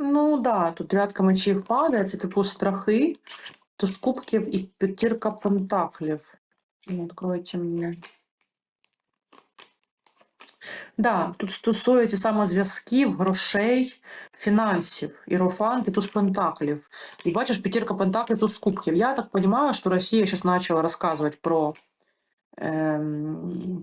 Ну да, тут дев'ятка мечів падає, це типу страхи, туз кубків і п'ятірка пентаклів. Ну, Откройте мені. Да, тут стосується саме зв'язків, грошей, фінансів, іерофант і туз пентаклів. І бачиш, п'ятірка пентаклів, туз кубків. Я так розумію, що Росія зараз почала розказувати про,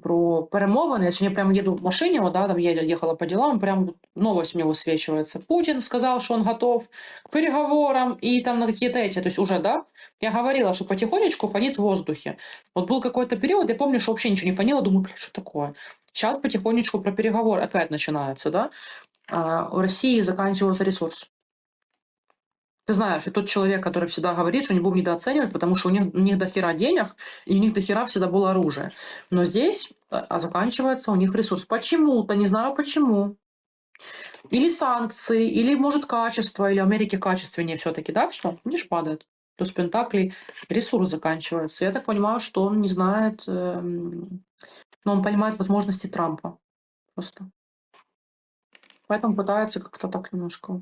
про перемовини. Я сьогодні прямо еду в машине, вот, да, там я ехала по делам, прям новость мне высвечивается. Путин сказал, что он готов к переговорам и там на какие-то эти, то есть уже, да, я говорила, что потихонечку фонит в воздухе. Вот был какой-то период, я помню, что вообще ничего не фонило, думаю, блядь, что такое? Сейчас потихонечку про переговор опять начинается, да? А, у России заканчивается ресурс. Ты знаешь, и тот человек, который всегда говорит, что не будем недооценивать, потому что у них, у них до хера денег, и у них до хера всегда было оружие. Но здесь а, а заканчивается у них ресурс. Почему-то, не знаю почему. Или санкции, или, может, качество, или Америке качественнее все-таки, да, все, видишь, падает. То есть Пентакли ресурс заканчивается. Я так понимаю, что он не знает, эм, но он понимает возможности Трампа. Просто. Поэтому пытается как-то так немножко.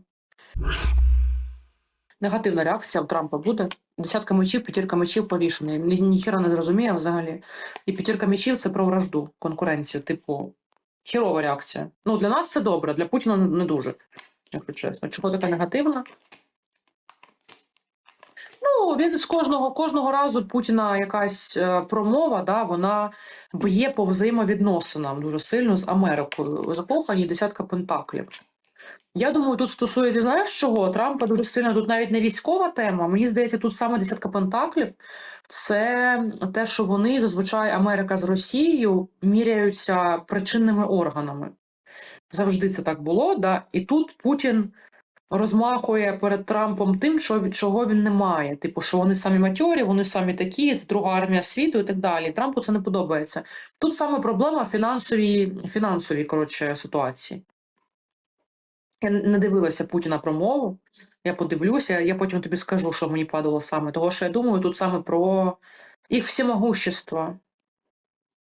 Негативна реакція у Трампа буде. Десятка мечів, п'ятірка мечів повішений. Ні, ніхіра не зрозуміє взагалі. І п'ятірка мечів це про вражду, конкуренцію, типу, хірова реакція. Ну, для нас це добре, для Путіна не дуже, якщо чесно. Чого така негативна? Ну, він з кожного кожного разу Путіна якась е, промова, да, вона б'є по взаємовідносинам дуже сильно з Америкою. Закохані десятка пентаклів. Я думаю, тут стосується, знаєш чого? Трампа дуже сильно тут навіть не військова тема. Мені здається, тут саме десятка пентаклів це те, що вони зазвичай Америка з Росією міряються причинними органами. Завжди це так було. Да? І тут Путін розмахує перед Трампом тим, що від чого він не має. Типу, що вони самі матьорі, вони самі такі, це друга армія світу і так далі. Трампу це не подобається. Тут саме проблема фінансовій, фінансовій коротше, ситуації. Я не дивилася Путіна промову. Я подивлюся, я потім тобі скажу, що мені падало саме. Того, що я думаю, тут саме про їх всемогущество.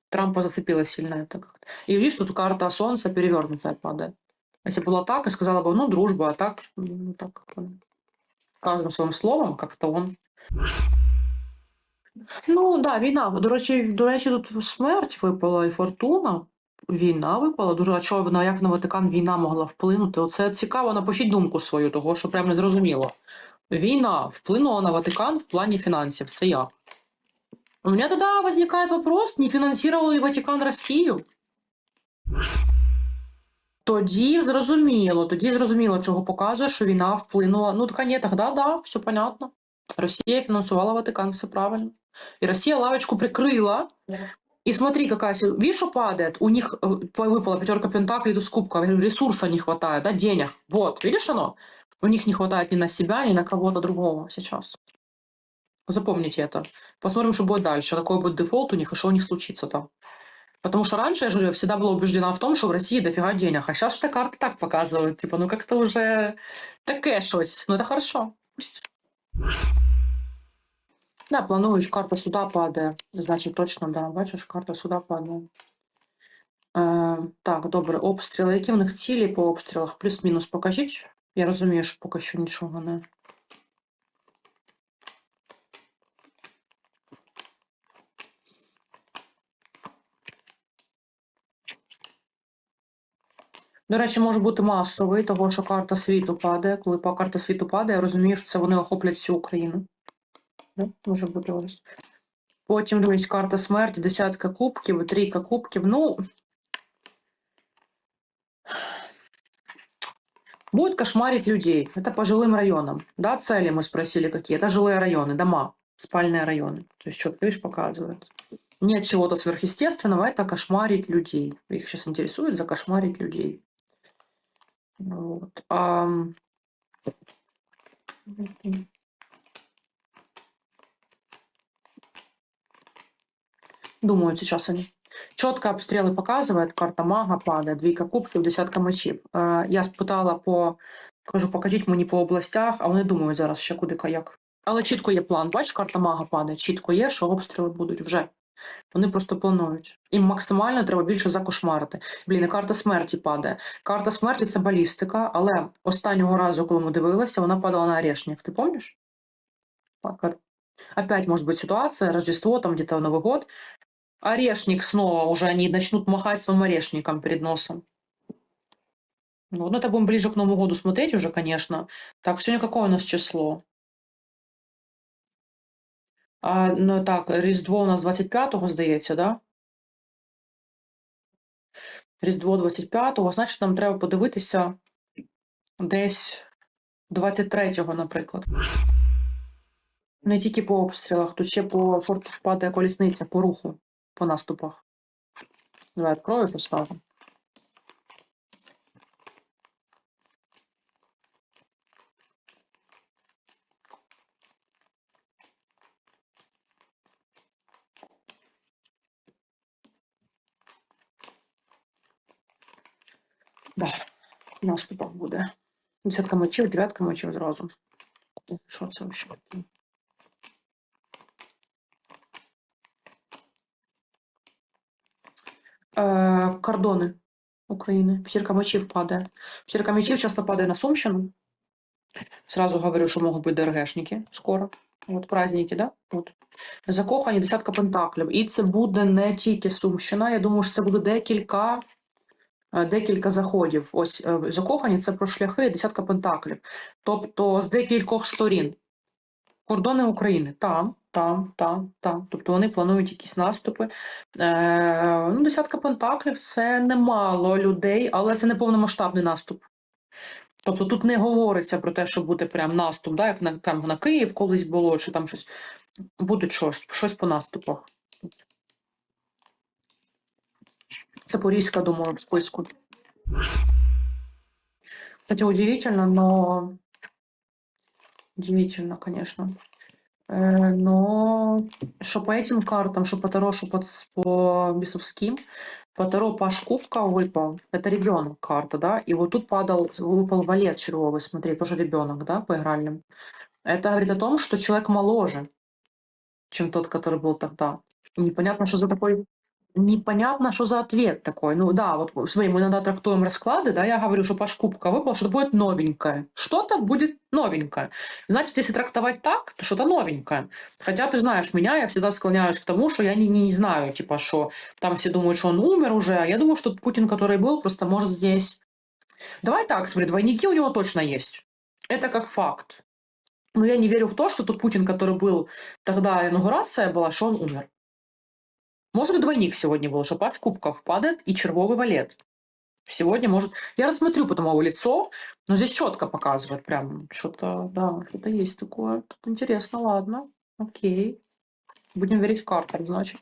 Трампа зацепило сильно это как-то. И видишь, тут карта Солнца перевернутая падает. Если было так, я сказала бы, ну, дружба, а так, ну, так как бы, каждым своим словом как-то он. Ну, да, війна. До речі, до речі, тут смерть випала і фортуна. Війна випала. Дуже а що на як на Ватикан війна могла вплинути? Оце цікаво, напишіть думку свою, того, що прям не зрозуміло. Війна вплинула на Ватикан в плані фінансів. Це як? У меня тогда возникает вопрос, не фінансував ли Ватикан Росію? Тоді зрозуміло, тоді зрозуміло, чого показує, що війна вплинула. Ну, так ні, тогда да, все понятно. Росія фінансувала Ватикан, все правильно. И Россия лавочку прикрыла. И смотри, какая... что падает? У них э, выпала пятерка пентаклей, тут кубка. Ресурса не хватает, да, денег. Вот, видишь оно? У них не хватает ни на себя, ни на кого-то другого сейчас. Запомните это. Посмотрим, что будет дальше. Какой будет дефолт у них и что у них случится там. Потому что раньше, я же всегда была убеждена в том, что в России дофига денег. А сейчас что карты так показывают. Типа, ну как-то уже таке щось. Ну это хорошо. Пусть. Да, планують, карта сюди падає. Значить, точно, да. Бачиш, карта сюди падає. Е, так, добре, обстріли. Які в них цілі по обстрілах? Плюс-мінус покажіть. Я розумію, що поки що нічого не. До речі, може бути масовий, того що карта світу падає. Коли карта світу падає, я розумію, що це вони охоплять всю Україну. Да? Може бути ось. Потім дивись, карта смерті, десятка кубків, трійка кубків. Ну. Будет кошмарить людей. Это по жилым районам. Да, цели мы спросили какие. Это жилые районы, дома, спальные районы. То есть четко, видишь, показывает. Нет чего-то сверхъестественного, это кошмарить людей. Их сейчас интересует закошмарить людей. Вот. ам, Думаю, сейчас они. Четко обстрелы показывает, карта мага падает, двійка кубків, десятка мечів. Е, я спитала по, кажу, покажіть мені по областях, а вони думають зараз ще куди ка як. Але чітко є план. Бачиш, карта мага падає, чітко є, що обстріли будуть вже. Вони просто планують. Їм максимально треба більше закошмарити. Блін, і карта смерті падає. Карта смерті це балістика, але останнього разу, коли ми дивилися, вона падала на орешник. Ти пам'ятаєш? Так, а- Опять может быть ситуация, Рождество, там где-то Новый год. Орешник снова уже они начнут махать своим орешником перед носом. Ну, ну, это будем ближе к Новому году смотреть уже, конечно. Так, сегодня какое у нас число? А, ну так, Різдво у нас 25-го, здається, да? Різдво 25-го, значить, нам треба подивитися десь 23-го, наприклад. Не тільки по обстрілах, тут ще по падає колісниця, по руху, по наступах. Давай открою, поставлю. Да, в наступах буде. Десятка мечів, дев'ятка мечів зразу. Що це взагалі? Е, кордони України. П'ятірка мечів падає. П'ятірка мечів часто падає на Сумщину. Сразу говорю, що можуть бути ДРГшники скоро. От праздники, да? От. Закохані десятка пентаклів. І це буде не тільки Сумщина. Я думаю, що це буде декілька, е, декілька заходів. Ось е, закохані це про шляхи десятка пентаклів. Тобто з декількох сторін. Кордони України там, там, там, там. Тобто вони планують якісь наступи. Е, ну, десятка пентаклів це немало людей, але це не повномасштабний наступ. Тобто тут не говориться про те, що буде прям наступ, да, як на, там на Київ колись було, чи там щось. Буде щось, щось по наступах. Запорізька, думаю, в списку. Кстати, удивительно, но... Удивительно, конечно. Э, но что по этим картам, что по Таро, что по, по бесовским, по Таро Паш Кубка выпал. Это ребенок карта, да? И вот тут падал, выпал валет червовый, смотри, тоже ребенок, да, по игральным. Это говорит о том, что человек моложе, чем тот, который был тогда. Непонятно, что за такой... Непонятно, что за ответ такой. Ну да, вот смотри, мы иногда трактуем расклады, да, я говорю, что Паш Кубка выпал, что-то будет новенькое. Что-то будет новенькое. Значит, если трактовать так, то что-то новенькое. Хотя ты знаешь меня, я всегда склоняюсь к тому, что я не, не знаю, типа, что там все думают, что он умер уже. а Я думаю, что Путин, который был, просто может здесь... Давай так, смотри, двойники у него точно есть. Это как факт. Но я не верю в то, что тот Путин, который был тогда, инаугурация была, что он умер. Может, двойник сегодня был, что паш кубков падает и червовый валет. Сегодня может... Я рассмотрю потом его лицо, но здесь четко показывает прям что-то, да, что-то есть такое. Тут интересно, ладно, окей. Будем верить картам, значит.